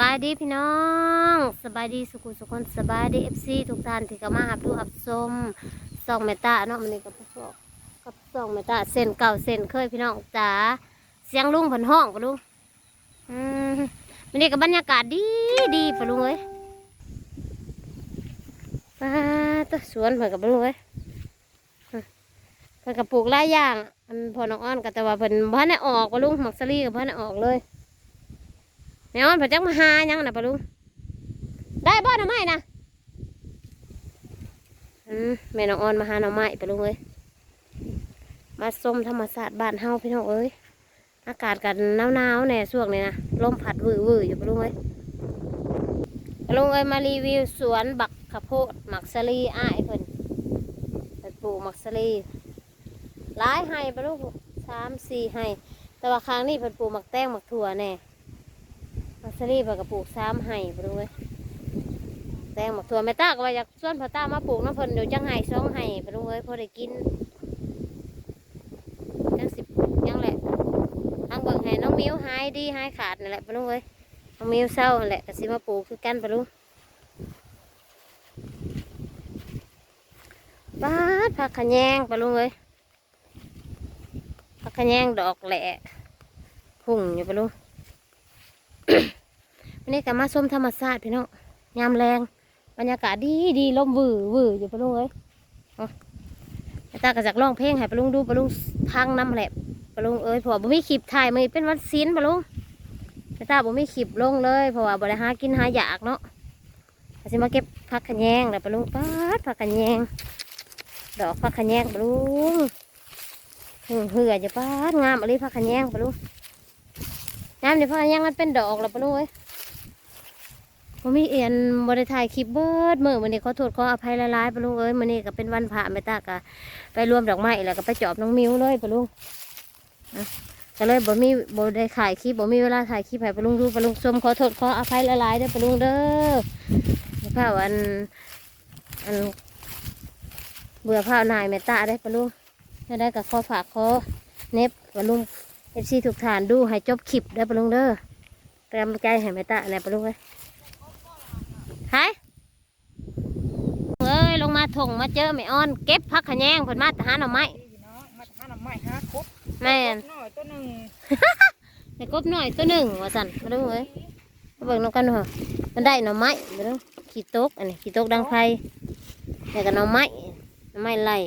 บายดีพี่น้องสบายดีสุขุสุขคนสบายดีเอฟซีทุกท่านที่เข้ามาหับดูหับชมส่องเมตตาเนาะมันนี่กับพวกกับส่องเมตตาเส้นเก่าเส้นเคยพี่น้องจ๋าเสียงลุงเพันห้องปะลุงอืมมันนี่กับบรรยากาศดีดีปะลุงเอ้ยป้าตัวสวนเผื่นกับปะลุงเอ้ยอืมเพิ่นกับปลูกหลายอย่างอันพอน้องอ้อนกับแต่ว่าเพิ่นบ้านได้ออกปะลุงหมักสลีกับบ้านได้ออกเลย แม่อ้อนเพิ่นจักมาหายังน่ะปะลุงได้บ่หน่อไม้นะอืมแม่น้องออนมาหาหน่อไม้ปะลุงเอ้ยมาส้มธรรมศาสตร์บ้านเฮาพี่น้องเอ้ยอากาศกันหนาวๆแน่ช่วงนี้นะลมพัดวื้อๆอยู่ปะลุงเอ้ยปะลุงเอ้ยมารีวิวสวนบักข้าวโพดหมักสลีอ้ายเพิ่นเพิ่นปลูกหมักสลีหลายให้ปะลุงสามสี่ให้แต่ว่าครั้งนี้เพิ่นปลูกหมักแตงหมักถั่วแน่ มัสลีปกระปลูกซ้ำไห้ไปดูเลยแตงหมักถั่วแม่ตาก็ว่าอยากส่วนพ่อตามาปลูกน้ำเพิ่นเดี๋ยวจังไห้สองไห้ไปดูเลยพอได้กินจังสิบยังแหละทางเบิ่งให้น้องมิ้วหายดีหายขาดนั่นแหละไปดูเลยน้องมิ้วเศร้าแหละก็สิมาปลูกคือกันไปดูบ้าดผักขะแยงไปดูเลยผักขะแยงดอกแหละหุ่งอยู่ไปดูวั นนี้ก็มาส้มธรรมชาติพี่น้องยามแรงบรรยากาศดีดีลมวือวืออยู่ปะลุงเอ้ยเอาตาก็จากร้องเพลงให้ปะลุงดูปะลุงพังน้ำแหลบปะลุงเอ้ยเพราะว่าบ่มีขีบถ่ายมือเป็นวันศีลปะลุงไปตาบ่มีขีบลงเลยเพราะว่าบ่ได้หากินหาอยากเนาะก็สิมาเก็บผักขะแยงแล้วปะลุงป๊าดผักขะแยงดอกผักขะแยงปะลุงหือเหือจะป๊าดงามอะไรผักขะแยงปะลุงน้ำเดี๋ยวพอยังมันเป็นดอกแล้วปะลุงเอ้ย ผมมีเอียนบริถ่ายคลิปเบิดเมื่อวันนี้ขอโทษขออภัยหลายปะลุงเอ้ยมันนี้ก็เป็นวันพระไม่ตากะไปรวมดอกไม้แล้วก็ไปจอบน้องมิวเลยปะลุงนะก็เลยบ่มีบ่ได้ถ่ายคลิปบ่มีเวลาถ่ายคลิปให้ปะลุงดูปะลุงชมขอโทษขออภัยหลายเด้อปะลุงเด้อเดี๋ยวผ้าอันอันเบื่อผ้านายเมตตาได้ปะลุงได้ก็ขอฝากขอเน็บปะลุงเอฟซีทุกฐานดูให้จบคลิปได้ปะลุงเด้อเป็นกำลังใจให้แม่ตาแหน่ปะลุงเลยหายเอ้ ยลงมาเจอแม่อ้อน เก็บพักขะแยงผลมาหาหน่อไม้เน้องมาทานน้ำไม้ฮะครบแม่นหน่อยตัวหนึ่งแต่กบหน่อยตัวหนึ่งว่าสั่นปะลุงเอ้ยมาเบิ่งน้ำกันเหรอมันได้หน่อไม้ปะลุงขี้ตกอันนี้ขี้ตกดังไฟแล้วก็หน่อไม้หน่อไม้ไล่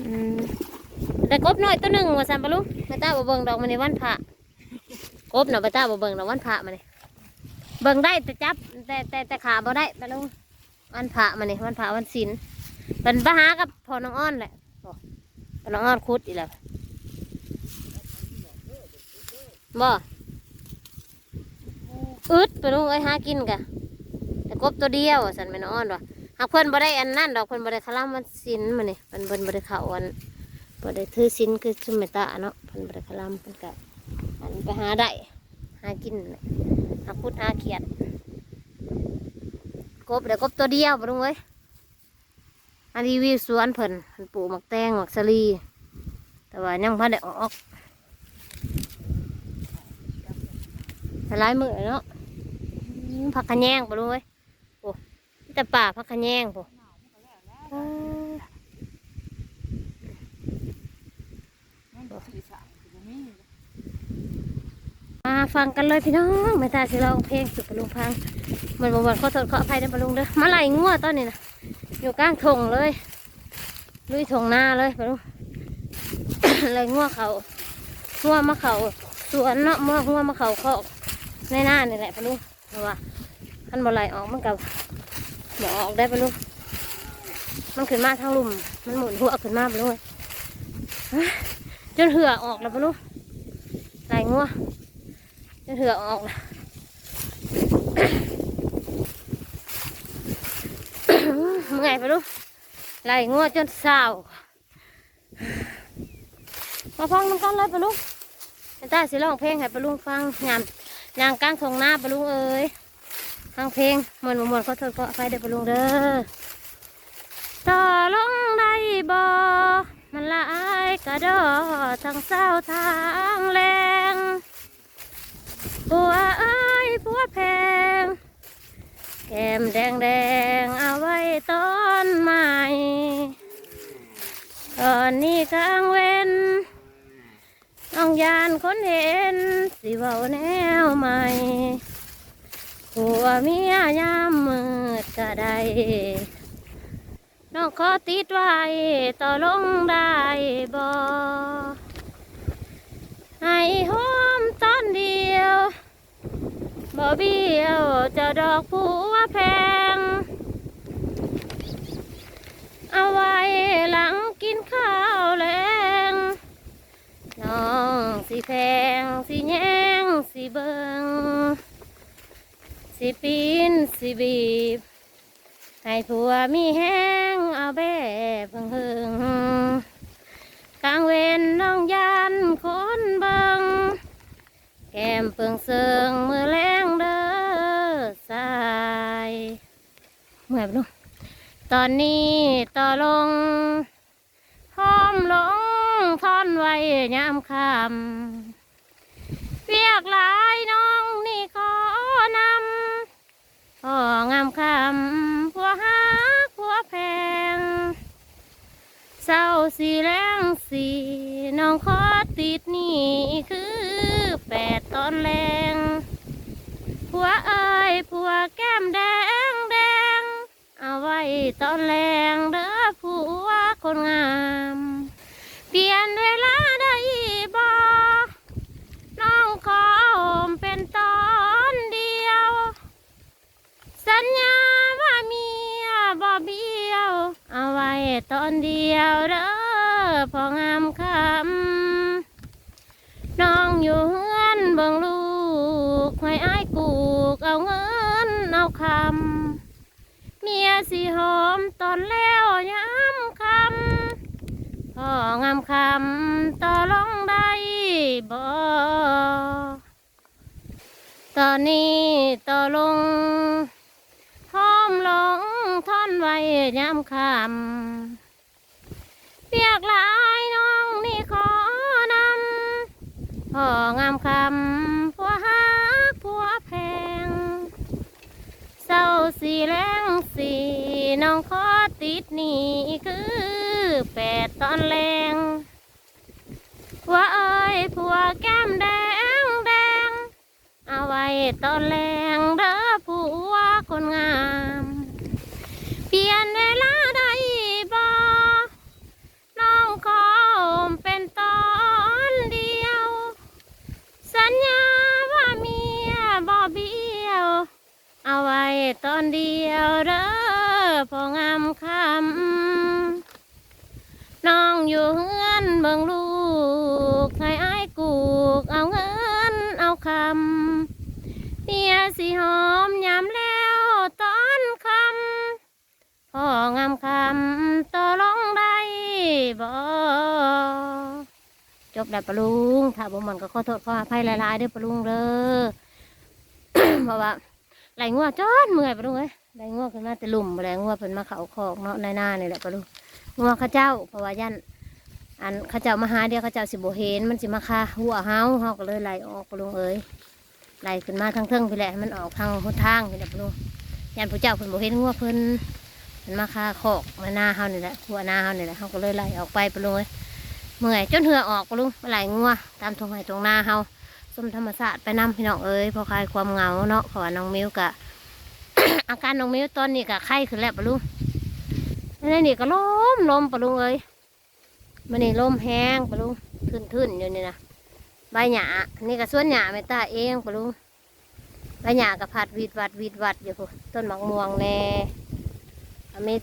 อืมแต่กบหน่อยตัวหนึ่งว่าสั่นปะลุงแม่ตาบ่เบิ่งดอกมันในวันพระกบเนาะแม่ตาบ่เบิ่งดอกวันพระมาเนี่ยเบิ่งได้แต่จับแต่แต่แต่ขาบ่ได้ไปลุง วันพระมาเนี่ยวันพระวันศีลเป็นปหากับพอน้องอ้อนแหละพอน้องอ้อนคุดอีกแล้วบ่อึดไปลุงเอ้ยหากินกะแต่กบตัวเดียวสันแม่น้องอ้อนว่ะหากเพิ่นบ่ได้อันนั่นดอกเพิ่นบ่ได้คลำวันศีลมาเนี่ยเพิ่นเพิ่นบ่ได้เข้าวันบ่ได้ถือศีลคือชุมเมตตาเนาะเพิ่นบ่ได้คลำเพิ่นก็อันไปหาได้หากินหาพุดหาเขียด กบเดี๋ยวกบตัวเดียวปะลุงเอ้ยอันรีวิวสวนเพิ่นเพิ่นปลูกหมักแตงหมักสลี แต่ว่ายังพันได้ออกหลายมือเนาะผักขะแยงปะลุงเอ้ยโอ้แต่ป่าผักขะแยงปูอ่านั่นสีสามาฟังกันเลยพี่น้องไม่ตาสิร้องเพลงสุดปลุงพัง มือนวันขอโทษขออภัยนะปะลุงเด้อมาไล่งัวตอนนี้นะอยู่กลางทงเลย ลุยทงหน้าเลยปะลุงเลยงัวเขางัวมาเขาสวนเนาะงัวงัวมาเขาเขาในหน้านี่แหละปะลุงเพราะว่าขันบ่ไหลออกมันกับบ่ออกได้ปะลุงมันขึ้นมาทางลุ่ม มันหมุนหัวขึ้นมาปะลุงเอ้ยจนเหือออกแล้วปะลุงไหลงัวจนเหือออกแล้ว เมื่อยปะลุงไหลงัวจนเศร้ามาฟังน้ำกันเลยปะลุงอาจาสิร้องเพลงให้ปะลุงฟังยามยางกลางทงหน้าปะลุงเอ้ยฟังเพลงมวนมวนขอโทษขออภัยเด้อปะลุงเด้อต่อลงได้บ่มันลายกระดอทั้งเศร้าทางแรงปัวเอ้ยปั แก้มแดงแดงเอาไว้ต้นใหม่ตอนนี้กลางเว้นน้องยานคนเห็น สิเบาแนวใหม่หัวเมียยามมืดก็ได้น้องขอติดไว้ต่อลงได้บ่ให้หอมตอนเดียว บ่เบี้ยวเจะดอกผัวแพง เอาไว้หลังกินข้าวแรงน้องสิแพงสิแยงสิเบิงสิปีนสิบีบ ให้ผัวมีแห้งเอาแบบเฮิงๆกลางเวนน้องยันคน แก้มเปิงเซิงมือแรงเด้อสายเมื่อยปะลูกตอนนี้ต่อลงหอมลงทอนไว้ยามคำเรียกหลายน้องนี่ขอนำพ่องามคำผัวหักผัวแพงเศร้าสีแรงสีน้องขอติดนี่คือ แปดตอนแรงผัวเอ้ยผัวแก้มแดงแดงเอาไว้ตอนแรงเด้อผัวคนงาม เปลี่ยนเวลาได้บ่น้องขอมเป็นตอนเดียว สัญญาว่าเมียบ่เบี้ยว เอาไว้ตอนเดียวเด้อพองามคำน้องอยู่ คำเมียสิหอมตอนแล้วย้ำคำพองามคำต่อลองได้บ่ตอนนี้ต่อลงหอมหลงท่อนไว้ยามคำเปียกหลายน้องนี่ขอนำพ่องาม น้องขอติดหนี่คือแปดตอนแรงผัวเอ้ยผัวแก้มแดงแดงเอาไว้ตอนแรงเด้อผัวคนงาม เปลี่ยนเวลาได้บ่น้องขอโอมเป็นตอนเดียว สัญญาว่าเมียบ่เบี้ยว เอาไว้ตอนเดียวเด้อ พองามคำน้องอยู่เฮือนเบิ่งลูกให้อายกูกเอาเงินเอาคำเมียสิหอมยามแล้วตอนคำพ่องามคำต่อลองได้บ่จบแล้วปะลุง ถ้าบ่มันก็ขอโทษขออภัยหลายๆเด้อปะลุงเด้อเพราะว่าไหลงัวจอดเมื่อยปะลุงเอ้ย ไหลงัวขึ้นมาแต่หลุมไหลงัวเพิ่นมาเขาคอกเนาะในหน้านี่แหละปะลุงงัวข้าเจ้าเพราะว่ายันอันข้าเจ้ามาหาเดียวข้าเจ้าสิบ่เห็นมันสิมาคาหัวเฮาเฮาก็เลยไหลออกปะลุงเอ้ยไล่ขึ้นมาทางเทิงพี่แหละให้มันออกทางหนทางพี่แหละพะลุงยันผู้เจ้าเพิ่นบ่เห็นงัวเพิ่นมันมาคาคอกมาหน้าเฮานี่แหละหัวหน้าเฮานี่แหละเฮาก็เลยไล่ออกไปปะลุงเอ้ยเมื่อยจนเหือออกปะลุงไปไล่งัวตามทงไห้ตรงหน้าเฮาสมธรรมศาสตร์ไปนํพี่น้องเอ้ยพอคลายความเหงาเนาะเพราะว่าน้องมิวกะ อาการน้องมิวตอนนี้กะไข้ขึ้นแล้วปะลุงนี่นี่ก็ลมลมปะลุงเอ้ยมันนี่ลมแห้งปะลุงทื่นๆอยู่นี่นะใบหญ้านี่ก็สวนหญ้าแม่ตาเองปะลุงใบหญ้าก็ผัดวีดวัดวีดวัดอยู่พู้นต้นมะม่วงแน่ก็มี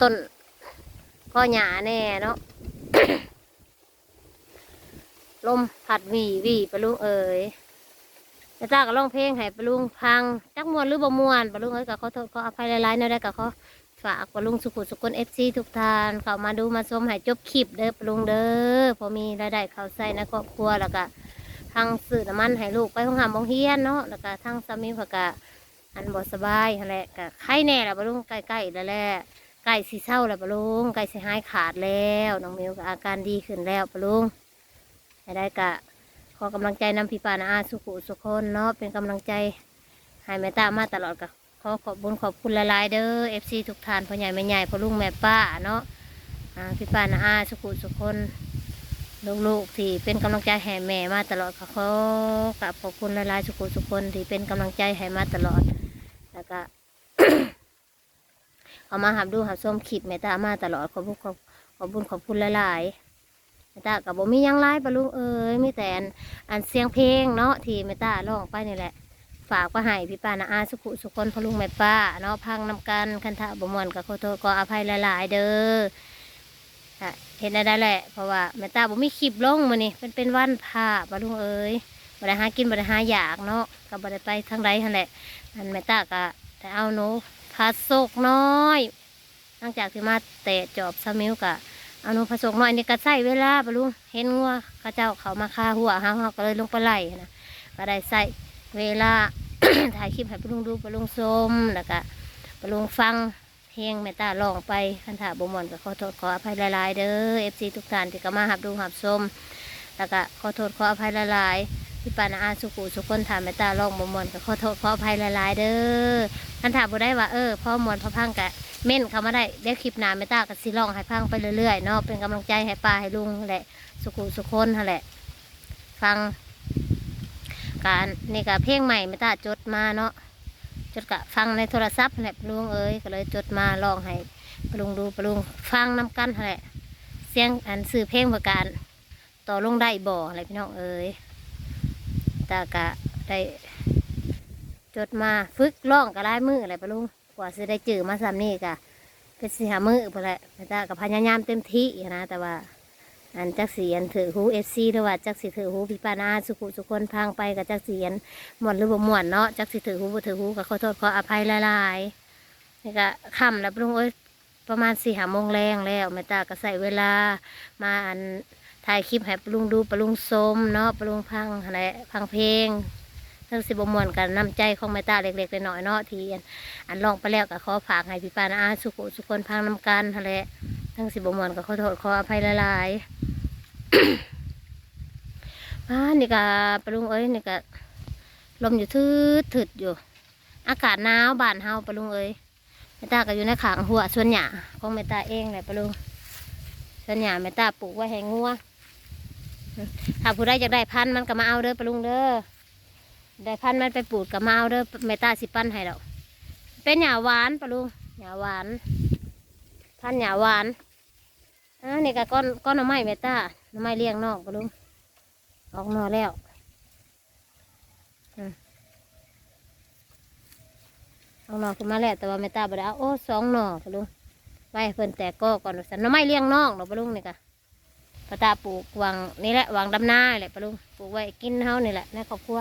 ต้นข้อหญ้าแน่เนาะลมผัดวีวีปะลุงเอ๋ย แม่ตาก็ร้องเพลงให้ปลุงพังจักมวนหรือบ่มวนปลุงเอ้ยก็ขอโทษขออภัยหลายๆเนาะได้ก็ขอฝากปลุงสุขุสุขคนเอฟซีทุกท่านเข้ามาดูมาชมให้จบคลิปเด้อปลุงเด้อพอมีรายได้เข้าใส่ในครอบครัวแล้วก็ทางสื่อน้ำมันให้ลูกไปห้องหามบองเฮียนเนาะแล้วก็ทางสามีเพื่อกะอันบ่สบายนั่นแหละก็ไข้แน่แหละบลุงใกล้ๆแล้วแหละใกล้สีเศร้าแล้วบลุงใกล้สีหายขาดแล้วน้องมิวก็อาการดีขึ้นแล้วบลุงให้ได้กะ ขอกำลังใจนำพี่ปานาอาสุขุสุคนเนาะเป็นกำลังใจให้แม่ตามาตลอดกับขอขอบบุญขอบคุณหลายๆเด้อเอฟซีทุกท่านพ่อใหญ่แม่ใหญ่พ่อลุงแม่ป้าเนาะพี่ปานาอาสุขุสุคนลูกๆที่เป็นกำลังใจให้แม่มาตลอดค่ะขอกราบขอบคุณหลายๆสุขุสุคนที่เป็นกำลังใจให้มาตลอดแล้วก็เอามาหับดูหับส้มคลิปแม่ตามาตลอดขอบคุณขอบขอบคุณขอบคุณหลายๆ ม่ตากับบ่มียังไลายปะลุงเอ้ยมีแต่อันอันเสียงเพลงเนาะที่แม่ตาร้องไปนี่แหละ ฝากก็ให้พี่ป้านาอาสุขุสุคนพะลุงแม่ป้าเนาะพังนำกันคันทะบ่มวนก็ขอโทษขออภัยหลายๆเด้อเห็นได้แหละ เพราะว่าแม่ตาบ่มีคลิปลงมื้อนี้เป็นเป็นวันพระปะลุงเอ้ยบ่ได้หากินบ่ได้หาอยากเนาะก็บ่ได้ไปทางใดหั่นแหละอันแม่ตาก็แต่เอาหนูพาโศกน้อยหลังจากที่มาเตะจอบซามิวกะ อาหนูพาโศกน้อยนี่ก็ใส่เวลาปะลุงเห็นงัวเขาเจ้าเขามาคาหัวเฮาเฮาก็เลยลงไปไล่นะก็ได้ใส่เวลาถ่ายคลิปให้ปะลุงดูปะลุงชมแล้วก็ปะลุงฟังเพลงแม่ตาลองไปคันถาบ่มอนก็ขอโทษขออภัยหลายๆเด้อเอฟซีทุกท่านที่ก็มาหับดูหับชมแล้วก็ขอโทษขออภัยหลาย ที่ปานาอาสุกุสุคนถามแม่ตาร้องบ่มวนก็ขอโทษขออภัยหลายๆเด้อคันถามบ่ได้ว่าเออพ่อมวนพ่อพังกะเม่นเขามาได้เดี๋ยวคลิปหน้าแม่ตาก็สิร้องให้พังไปเรื่อยๆเนาะเป็นกำลังใจให้ป้าให้ลุงแหละสุกุสุคนนั่นแหละ ฟัง การนี่ก็เพลงใหม่ไม่ตาจดมาเนาะจดกะฟังในโทรศัพท์แหละลุงเอ้ยก็เลยจดมาลองให้ปลุงดูปลุงฟังน้ำกันแหละเสียงอันสื่อเพลงประการต่อลงได้บ่อะไรพี่น้องเอ้ย ตากะได้จดมาฝึกร้องกระไล่มืออะไรปลุงกว่าจะได้จือมาซ้ำนี่กะเป็นสิหามือพอแหละแม่ตากับพยายามเต็มที่นะ แต่ว่า อันจักเสียนถือหูเอฟซีหรือว่าจักสิถือหูพิปานาสุขุสุคนพังไปกับจักเสียนหมวนหรือบ่หมวนเนาะจักสิถือหูบ่ถือหูก็ขอโทษขออภัยหลายๆนี่ก็ค่ำแล้วปรุงเอ้ยประมาณสี่หาโมงแรงแล้วแม่ตาก็ใส่เวลามาอัน ถ่ายคลิปให้ปรุงดูปรุงสมเนาะปรุงพังอะไรพังเพลงทั้งสิบมวนกันน้ำใจของแม่ตาเล็กๆน้อยๆเนาะที่อันอันลองไปแล้วก็ขอฝากให้พิปานาสุขุสุคนพังน้ำกันอะไรทั้งสิบมวนก็ขอโทษขออภัยหลายๆบ้านนี่ก็ปรุงเอ้ยนี่ก็ลมอยู่ทืดถืดอยู่ อากาศหนาวบานเฮาปรุงเอ้ยแม่ตาก็อยู่ในขางหัวส่วนหญ้าของแม่ตาเองแหละปรุงส่วนหญ้าแม่ตาปลูกไว้ให้งัว ถ้าผู้ใดอยากได้พันธุ์มันก็มาเอาเด้อปรุงเด้อได้พันธุ์มันไปปลูกก็มาเอาเด้อแม่ตาสิปั้นให้ดอกเป็นหญ้าหวานปรุงหญ้าหวาน พันธุ์หญ้าหวานอ่านี่ก็ก้อนก้อนหน่อไม้เมตตาหน่อไม้เลี้ยงนอกปลุงออกหน่อแล้วอืมออกหน่อขึ้นมาแล้วแต่ว่าเมตตาบ่ได้เอาโอ้สองหน่อปลุงไว้ให้เพิ่นแตกก็ก่อนสันหน่อไม้เลี้ยงนอกเนาะปะลุงนี่ก็ ปะตาปลูกวางนี่แหละวางดำนาแหละปะลุงปลูกไว้กินเฮานี่แหละในครอบครัว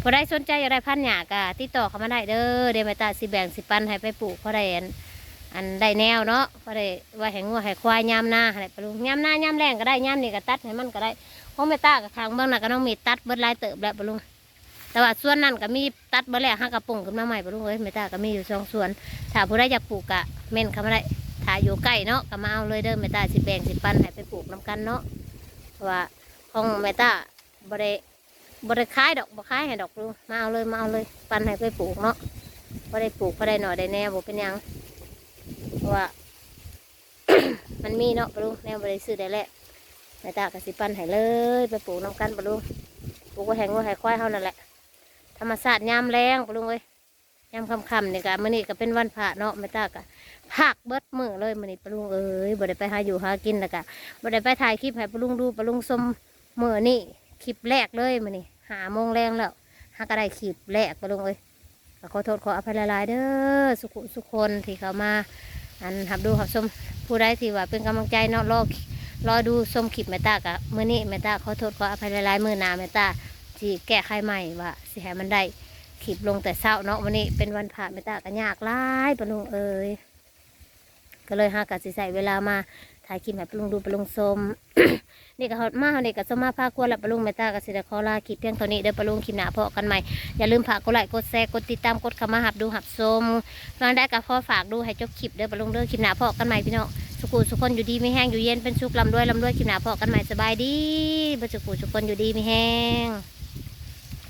พอได้สนใจอยากได้พันธุ์หญ้ากะติดต่อเข้ามาได้เด้อเดี๋ยวเมตาสิแบ่งสิปันให้ไปปลูกพราะได้อันอันได้แนวเนาะก็ได้ว่าให้งัวให้ควายยามหน้าอะไรปะลุงยามหน้ายามแรงก็ได้ยามนี่ก็ตัดให้มันก็ได้ของแม่ตากับทางเบื้องหน้าก็ต้องมีตัดเบิดลายเติบแล้วปะลุงแต่ว่าส่วนนั้นก็มีตัดเบิดแล้วห้ากระปุงขึ้นมาใหม่ปะลุงเอ้ยแม่ตาก็มีอยู่สองส่วนถ้าผู้ใดอยากปลูกกะเม่นเขามาได้าอยู่ใกล้เนาะก็มาเอาเลยเด้อแม่ตาสิแบ่งสิปันให้ไปปลูกน้ำกันเนาะเพราะว่าของแม่ตาบ่ได้บ่ได้ขายดอกบ่ขายให้ดอกปะลุงมาเอาเลยมาเอาเลยปันให้ไปปลูกเนาะบ่ได้ปลูกบ่ได้หน่อยได้แน่บ่เป็นยังเพราะว่า มันมีเนาะปะลุงแนวบริสุทธิ์ได้แหละแม่ตากระสิปันให้เลย ไปปลูกน้ำกันปะลุงปลูกไว้แหงว่าให้ควายเฮานั่นแหละธรรมศาสตร์ยามแรงปะลุงเอ้ย ยามค่ำๆนี่กะมื้อนี้ก็เป็นวันพระเนาะแม่ตากะพักเบิดมือเลยมื้อนี้ปลุงเอ้ยบ่ได้ไปหาอยู่หากินแล้วกะบ่ได้ไปถ่ายคลิปให้ปลุงดูปลุงชมมื้อนี้คลิปแรกเลยมื้อนี้หาโมงแรงแล้วหาก็ได้คลิปแรกปลุงเอ้ยขอโทษขออภัยหลายๆเด้อสุขุสุคนที่เขามา อันหับดูหับชมผู้ใดที่ว่าเป็นกำลังใจเนาะรอรอดูชมคลิปแม่ตากะมื้อนี้แม่ตาขอโทษขออภัยหลายๆมื้อหน้าแม่ตาที่แก้ไขใหม่ว่าสิให้มันได้ คลิปลงแต่เช้าเนาะวันนี้เป็นวันผ่าแม่ตาก็ยากหลายปลุงเอ้ยก็เลยหากะสิใส่เวลามาถ่ายคลิปให้ปลุงดูปลุงชมนี่ก็ฮอดมาเนี่ก็สมมาพาครัวและปลุงแม่ตาก็สิได้อลาคลิปเพียงเท่านี้เด้อปลุงคลิปหน้าพอกันใหม่อย่าลืมฝากกดไลค์กดแชร์กดติดตามกดเข้ามาหับดูหับชมฟังได้กับพ่อฝากดูให้จบคลิปเด้อปลุงเด้อคลิปหนาพอกันใหม่พี่น้องสุขุสุขคนอยู่ดีไม่แห้งอยู่เย็นเป็นสุขลำด้วยลำด้วยคลิปหนาพอกันใหม่สบายดีบ่สุขุสุขคนอยู่ดีไม่แห้ง